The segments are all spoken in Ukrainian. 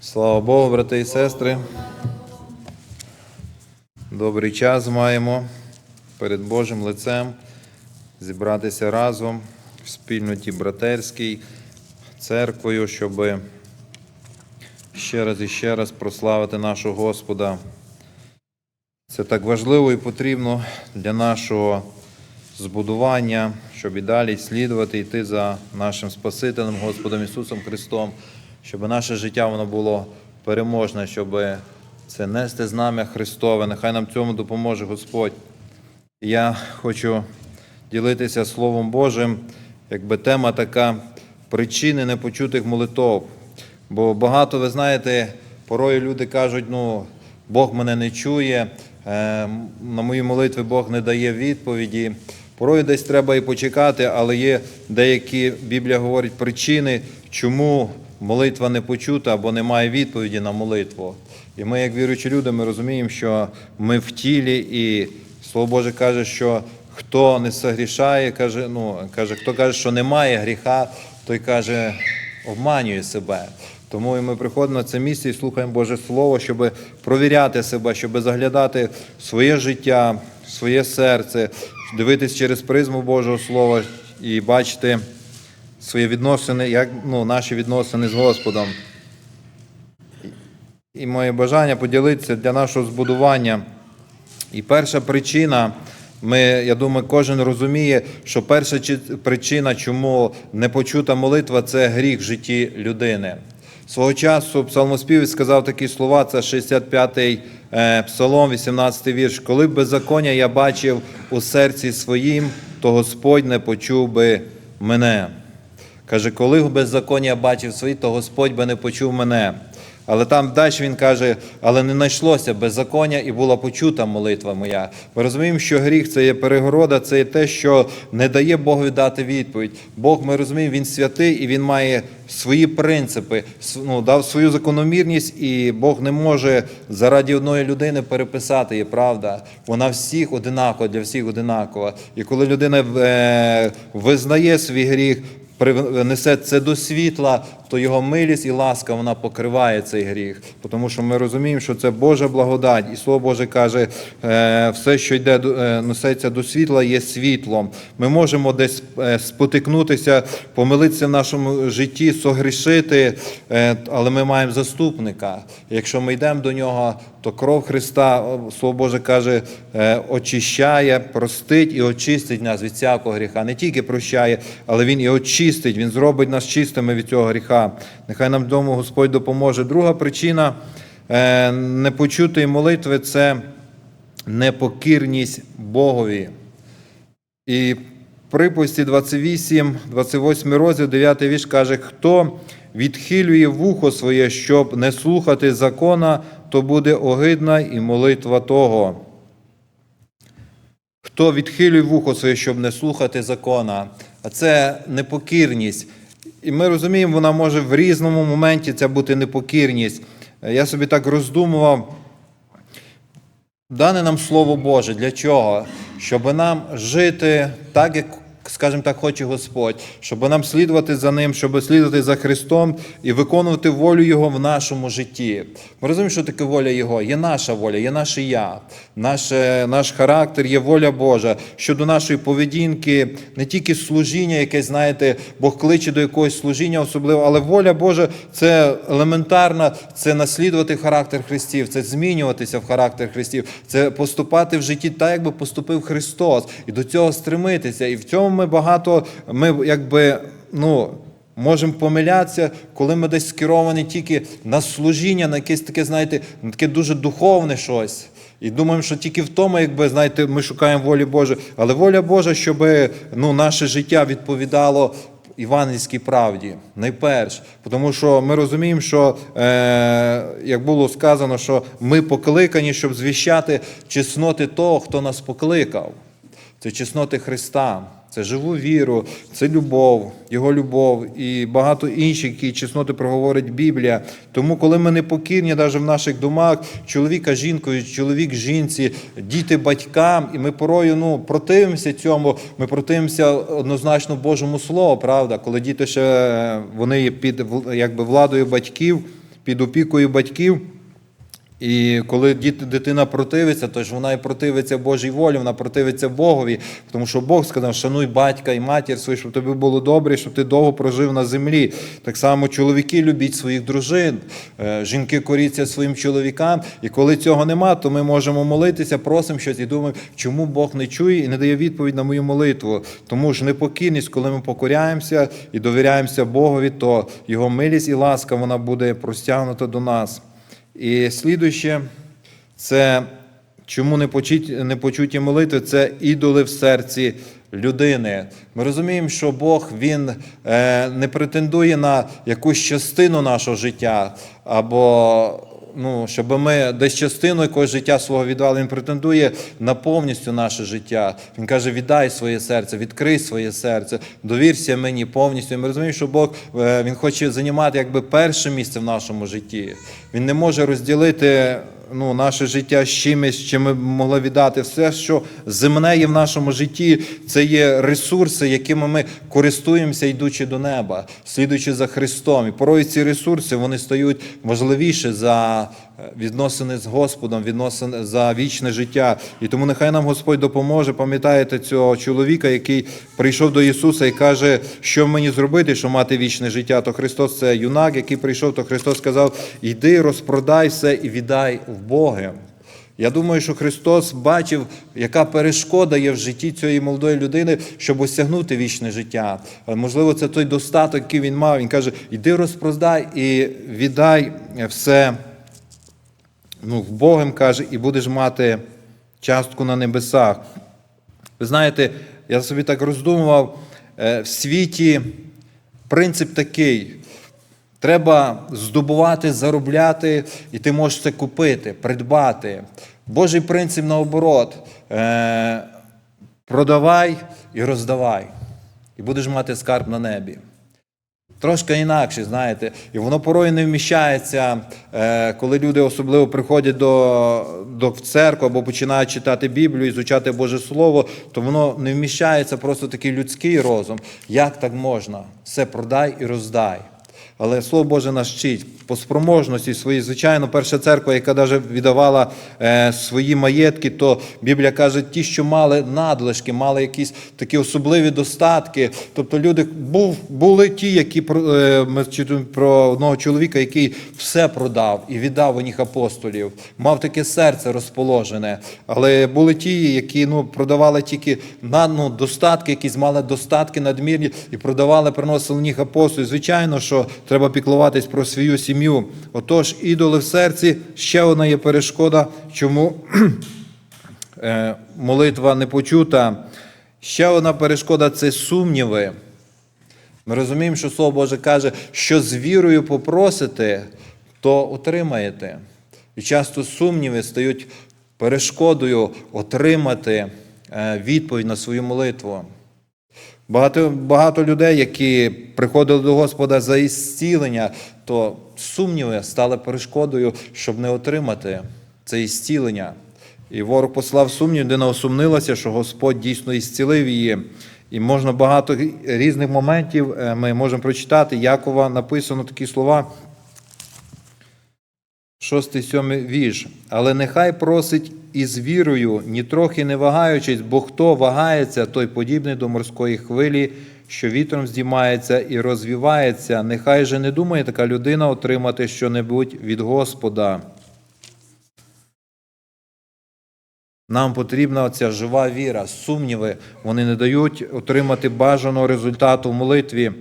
Слава Богу, брати і сестри. Добрий час маємо перед Божим лицем зібратися разом в спільноті братерській, церквою, щоб ще раз і ще раз прославити нашого Господа. Це так важливо і потрібно для нашого збудування, щоб і далі слідувати, йти за нашим Спасителем, Господом Ісусом Христом, щоб наше життя воно було переможне, щоб це нести знам'я Христове. Нехай нам цьому допоможе Господь. Я хочу ділитися Словом Божим, якби тема така причини непочутих молитов. Бо багато, ви знаєте, порою люди кажуть, ну, Бог мене не чує, е, на мої молитви Бог не дає відповіді. Порою десь треба і почекати, але є деякі, Біблія говорить, причини, чому молитва не почута або немає відповіді на молитву. І ми, як віруючі люди, ми розуміємо, що ми в тілі, і Слово Боже каже, що хто не согрішає, каже, ну, каже, хто каже, що немає гріха, той каже, обманює себе. Тому і ми приходимо на це місце і слухаємо Боже Слово, щоб провіряти себе, щоб заглядати своє життя, своє серце, дивитись через призму Божого Слова і бачити свої відносини, як ну, наші відносини з Господом. І моє бажання поділитися для нашого збудування. І перша причина, ми, я думаю, кожен розуміє, що перша причина, чому не почута молитва, це гріх в житті людини. Свого часу псалмоспівець сказав такі слова, це 65-й е, псалом, 18-й вірш. Коли б беззаконня я бачив у серці своїм, то Господь не почув би мене. Каже, коли беззаконня бачив свої, то Господь би не почув мене. Але там далі він каже, але не знайшлося беззаконня і була почута молитва моя. Ми розуміємо, що гріх це є перегорода, це є те, що не дає Богу дати відповідь. Бог, ми розуміємо, він святий і він має свої принципи, ну, дав свою закономірність, і Бог не може заради одної людини переписати її, правда. Вона всіх одинакова, для всіх одинакова. І коли людина е, визнає свій гріх, при- несе це до світла, то його милість і ласка вона покриває цей гріх. Тому що ми розуміємо, що це Божа благодать, і Слово Боже каже, е, все, що йде е, до світла, є світлом. Ми можемо десь е, спотикнутися, помилитися в нашому житті, согрішити, але ми маємо заступника. Якщо ми йдемо до нього, то кров Христа, Слово Боже каже, очищає, простить і очистить нас від всякого гріха. Не тільки прощає, але Він і очистить, Він зробить нас чистими від цього гріха. Нехай нам вдома Господь допоможе. Друга причина е, непочутої молитви це непокірність Богові. І в припусті 28, 28 розділ, 9 вірш каже, хто відхилює вухо своє, щоб не слухати закона, то буде огидна і молитва того. Хто відхилює вухо своє, щоб не слухати закона, а це непокірність. І ми розуміємо, вона може в різному моменті це бути непокірність. Я собі так роздумував, Дане нам Слово Боже для чого? Щоб нам жити так, як, скажімо так, хоче Господь, щоб нам слідувати за Ним, щоб слідувати за Христом і виконувати волю Його в нашому житті. Ми розуміємо, що таке воля Його. Є наша воля, є наше я, наше, наш характер, є воля Божа. Щодо нашої поведінки, не тільки служіння, якесь, знаєте, Бог кличе до якогось служіння особливо, але воля Божа це елементарна, це наслідувати характер Христів, це змінюватися в характер Христів, це поступати в житті так, якби поступив Христос, і до цього стремитися. І в цьому ми багато, ми якби, ну. Можемо помилятися, коли ми десь скеровані тільки на служіння, на якесь таке, знаєте, на таке дуже духовне щось. І думаємо, що тільки в тому, якби знаєте, ми шукаємо волі Божої. Але воля Божа, щоб ну, наше життя відповідало євангельській правді, найперш. Тому що ми розуміємо, що, е, як було сказано, що ми покликані, щоб звіщати чесноти того, хто нас покликав. Це чесноти Христа, це живу віру, це любов, Його любов і багато інших, які чесноти проговорить Біблія. Тому, коли ми не покірні, навіть в наших домах, чоловіка жінкою, чоловік жінці, діти батькам, і ми порою ну, противимося цьому, ми противимося однозначно Божому Слову, правда, коли діти ще е, вони є під якби, владою батьків під опікою батьків. І коли дитина противиться, то ж вона і противиться Божій волі, вона противиться Богові, тому що Бог сказав, шануй батька і матір свою, щоб тобі було добре, щоб ти довго прожив на землі. Так само чоловіки любіть своїх дружин, е, жінки коріться своїм чоловікам. І коли цього нема, то ми можемо молитися, просимо щось і думаємо, чому Бог не чує і не дає відповідь на мою молитву. Тому ж непокірність, коли ми покоряємося і довіряємося Богові, то Його милість і ласка вона буде простягнута до нас. І слідуще, це чому не почуті, не почуті молитви, це ідоли в серці людини. Ми розуміємо, що Бог Він е, не претендує на якусь частину нашого життя, або ну, щоб ми десь частину якогось життя свого віддали. Він претендує на повністю наше життя. Він каже: віддай своє серце, відкрий своє серце, довірся мені повністю. І ми розуміємо, що Бог е, він хоче займати якби перше місце в нашому житті. Він не може розділити ну, наше життя з чимось, чим ми могли віддати. Все, що земне є в нашому житті, це є ресурси, якими ми користуємося, йдучи до неба, слідуючи за Христом. І порой ці ресурси вони стають важливіше за відносини з Господом, відносини за вічне життя. І тому нехай нам Господь допоможе. Пам'ятаєте цього чоловіка, який прийшов до Ісуса і каже, що мені зробити, щоб мати вічне життя. То Христос це юнак, який прийшов, то Христос сказав: йди, розпродай все і віддай в Боги. Я думаю, що Христос бачив, яка перешкода є в житті цієї молодої людини, щоб осягнути вічне життя. А, Можливо, це той достаток, який він мав. Він каже: йди розпродай і віддай все ну, в Богом каже, і будеш мати частку на небесах. Ви знаєте, я собі так роздумував, е, в світі принцип такий. Треба здобувати, заробляти, і ти можеш це купити, придбати. Божий принцип наоборот. Е, Продавай і роздавай, і будеш мати скарб на небі. Трошки інакше, знаєте, і воно порою не вміщається, е, коли люди особливо приходять до, до в церкву або починають читати Біблію, ізучати Боже Слово, то воно не вміщається просто такий людський розум. Як так можна? Все продай і роздай. Але Слово Боже нас вчить по спроможності своїй, звичайно, перша церква, яка навіть віддавала е, свої маєтки, то Біблія каже, ті, що мали надлишки, мали якісь такі особливі достатки. Тобто люди був, були ті, які е, ми чуємо про одного чоловіка, який все продав і віддав у них апостолів, мав таке серце розположене. Але були ті, які ну, продавали тільки на ну, достатки, якісь мали достатки надмірні і продавали, приносили в них апостолів. Звичайно, що треба піклуватись про свою сім'ю. Отож, ідоли в серці ще одна є перешкода, чому е, молитва не почута. Ще одна перешкода це сумніви. Ми розуміємо, що Слово Боже каже, що з вірою попросите, то отримаєте. І часто сумніви стають перешкодою отримати е, відповідь на свою молитву. Багато, багато людей, які приходили до Господа за ісцілення, то сумніви стали перешкодою, щоб не отримати це ісцілення. І ворог послав сумнів, людина осумнилася, що Господь дійсно ісцілив її. І можна багато різних моментів е, ми можемо прочитати. Якова написано такі слова. Шостий, сьомий вірш. Але нехай просить із вірою, ні трохи не вагаючись, бо хто вагається, той подібний до морської хвилі, що вітром здіймається і розвівається. Нехай же не думає така людина отримати щонебудь від Господа. Нам потрібна ця жива віра, сумніви, вони не дають отримати бажаного результату в молитві.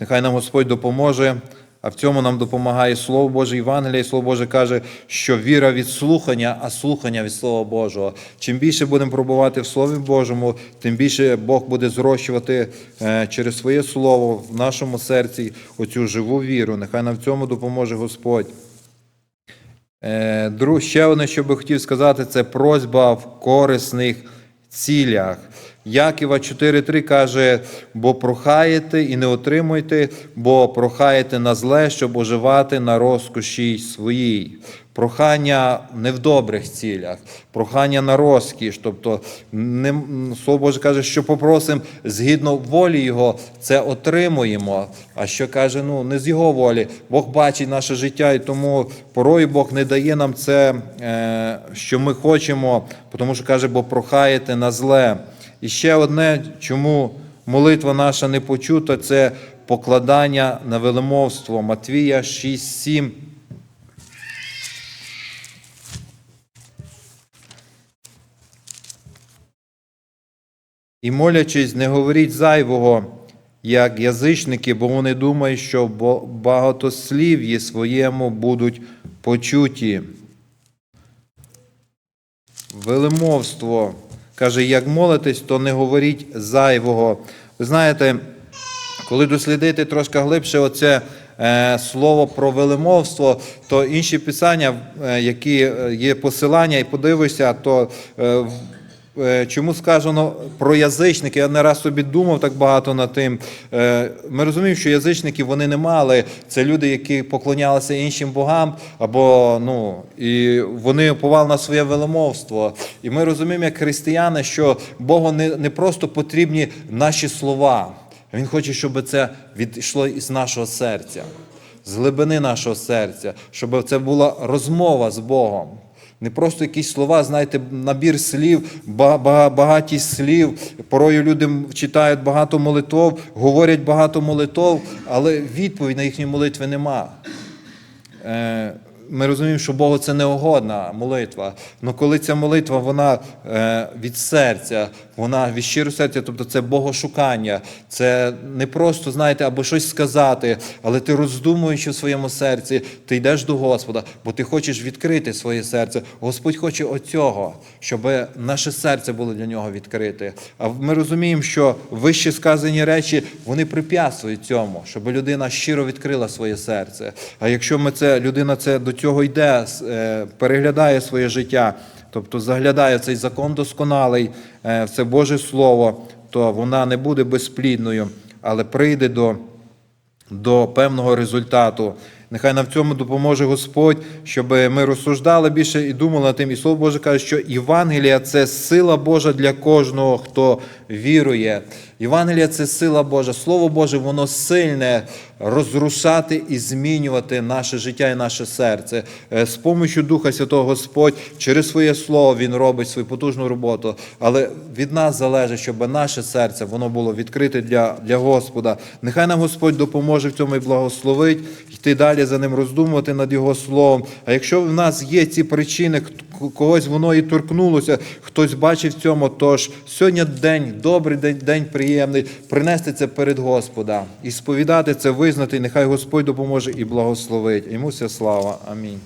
Нехай нам Господь допоможе, а в цьому нам допомагає Слово Боже, Євангелія, і Слово Боже каже, що віра від слухання, а слухання від Слова Божого. Чим більше будемо пробувати в Слові Божому, тим більше Бог буде зрощувати е, через своє Слово в нашому серці оцю живу віру. Нехай нам в цьому допоможе Господь. Е, друг, ще одне, що би хотів сказати, це просьба в корисних цілях. Яківа 4.3 каже, бо прохаєте і не отримуйте, бо прохаєте на зле, щоб оживати на розкоші своїй. Прохання не в добрих цілях, прохання на розкіш. Тобто, не, Слово Боже каже, що попросимо згідно волі Його, це отримуємо. А що каже, ну не з Його волі. Бог бачить наше життя, і тому порою Бог не дає нам це, е, що ми хочемо, тому що каже, бо прохаєте на зле. І ще одне, чому молитва наша не почута, це покладання на велемовство. Матвія 6.7. І молячись, не говоріть зайвого, як язичники, бо вони думають, що багатослів'ї своєму будуть почуті. Велемовство. Каже, як молитесь, то не говоріть зайвого. Ви знаєте, коли дослідити трошки глибше оце е, слово про велемовство, то інші писання, е, які е, є посилання, і подивишся, то чому сказано про язичники? Я не раз собі думав так багато над тим. Е, Ми розуміємо, що язичники вони не мали. Це люди, які поклонялися іншим богам, або ну і вони уповали на своє велемовство. І ми розуміємо, як християни, що Богу не, не просто потрібні наші слова. Він хоче, щоб це відійшло із нашого серця, з глибини нашого серця, щоб це була розмова з Богом. Не просто якісь слова, знаєте, набір слів, ба- ба- багатість слів. Порою люди читають багато молитов, говорять багато молитов, але відповідь на їхні молитви нема. Ми розуміємо, що Богу це неугодна молитва. Але коли ця молитва вона е, від серця, вона від щирого серця, тобто це богошукання, це не просто, знаєте, або щось сказати, але ти роздумуючи в своєму серці, ти йдеш до Господа, бо ти хочеш відкрити своє серце. Господь хоче оцього, щоб наше серце було для нього відкрите. А ми розуміємо, що вище сказані речі вони препятствують цьому, щоб людина щиро відкрила своє серце. А якщо ми це людина це до цього йде, е, переглядає своє життя, тобто заглядає цей закон досконалий, е, це Боже Слово, то вона не буде безплідною, але прийде до до певного результату. Нехай нам в цьому допоможе Господь, щоб ми розсуждали більше і думали над тим. І Слово Боже каже, що Євангелія це сила Божа для кожного, хто вірує. Євангелія це сила Божа. Слово Боже, воно сильне розрушати і змінювати наше життя і наше серце. Е, З помощю Духа Святого Господь через своє слово Він робить свою потужну роботу. Але від нас залежить, щоб наше серце воно було відкрите для, для Господа. Нехай нам Господь допоможе в цьому і благословить, йти далі за ним, роздумувати над Його словом. А якщо в нас є ці причини, когось воно і торкнулося, хтось бачив в цьому, тож сьогодні день, добрий день, день приємний, принести це перед Господа і сповідати це, визнати, і нехай Господь допоможе і благословить. Йому вся слава. Амінь.